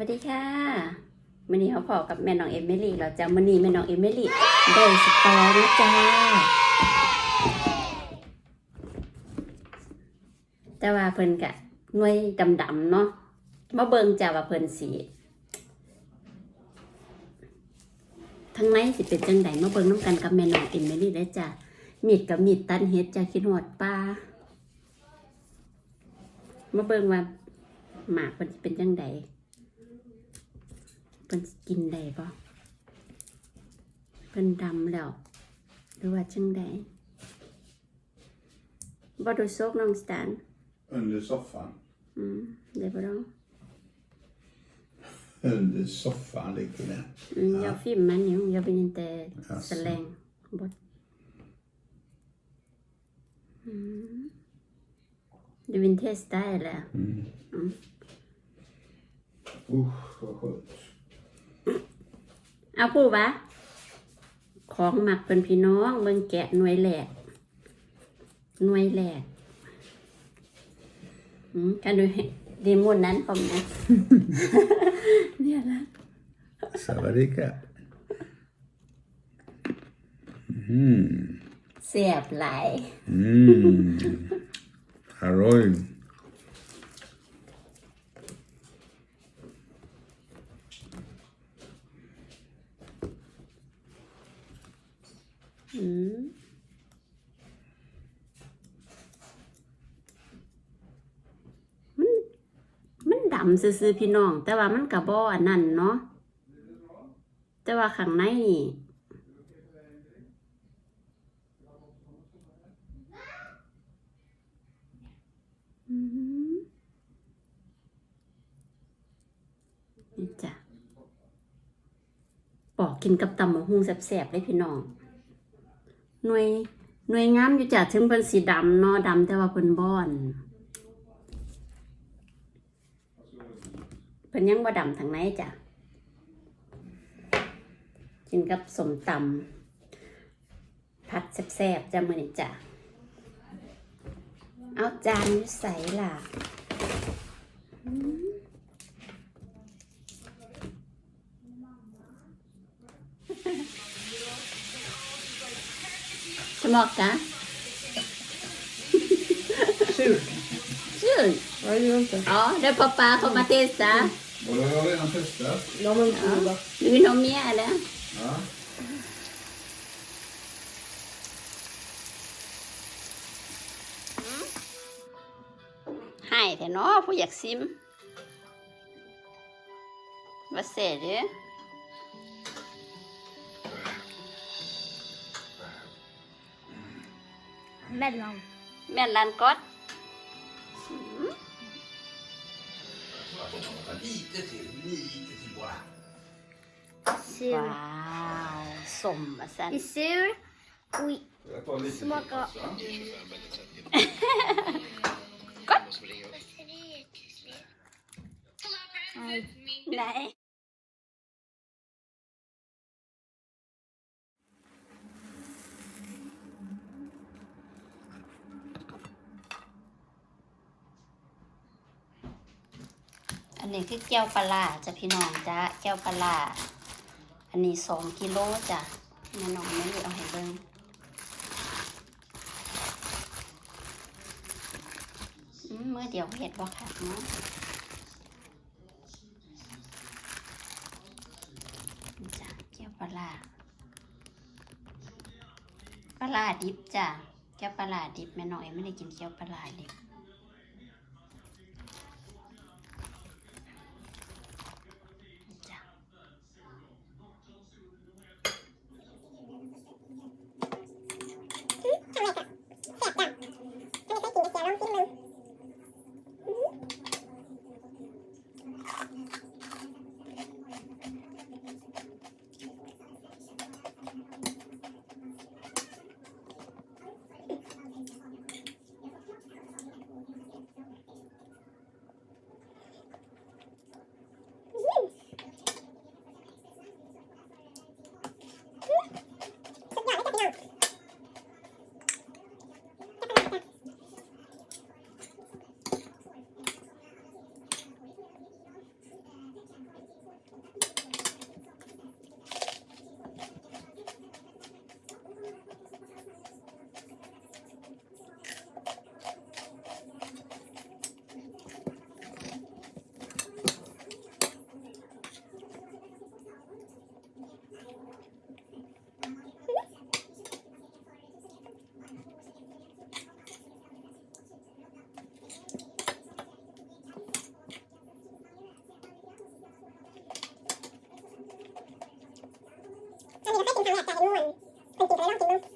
วัสดีค่ะมันนี้เขาพอกับแม่น้องเอมิลี่เราจะมันนี้แม่น้องเอมิลี่ได้สตอนะจ้า แต่ว่าเพิ่นกะหน่วยดำๆเนาะมาเบิ่งจ้าว่าเพิ่นสีทั้งในสิเป็นจังไดมาเบิ่งน้ำกันกับแม่น้องเอมิลี่ได้จ้ามีดกับมีดตันเฮ็ดจ้าคิดหอดปลามาเบิ่งว่าหมากเพิ่นเป็นจังได เพิ่นกินได้ปะเพิ่นดำแล้ว หรือว่าจังใดบ่ดูซกน้องสแตน Under soffan. อืมได้บ่น้อง Under soffan ligger det. อืม jag filmar nu jag vill inte Jaså. slänga bort mm. Du vill testa eller? Usch, vad skönt. เอาผู้วะ ของหมักเป็นพี่น้อง เบิ่งแกะหน่วยแหลกหน่วยแหลกอืมกันดูดีมุนนั้นผมนะเนี่ยละ Savadika. Mm. เสียบหลาย Mm. Halloj. อืมมันมันดำซื่อๆพี่น้อง แต่ว่ามันกระบออันนั้นเนาะแต่ว่าข้างในนี่อืมนี่จ้ะปอกกินกับตำมะฮุงแสบๆเลยพี่น้อง หน่วยหน่วยงามอยู่จ้ะถึงเป็นสีดำเนาะดำแต่ว่าเป็นบ้อนเป็นยังบ่ดำทางไหนจ้ะกินกับสมตำผัดแซ่บๆจ้ะมื้อนี้จ้ะเอาจานอยู่ใส่ล่ะอื Smaka. Sur. Sur. Nej, det gör inte. Ja, det är pappa kommer att testa. Och det har jag redan testat. Ja, men prova. Du vill ha mer eller? Ja. ให้แต่เนาะผู้อ มาสัน Det är sur. Och Jag tar lite Smaka. till också. ไอันนี้คือแก้วปลาจ้ะพี่น้องจ้ะแก้วปลาอันนี้สองกิโลจ้ะแม่น้องไม่ได้เอาให้เบิ่งอืมมื่อเดี๋ยวเห็ดบ่ค่ะเนาะจ้ะแก้วปลาปลาดิบจ้ะแก้วปลาดิบแม่น้อยไม่ได้กินแก้วปลาดิบ 粉底粉亮，粉嫩。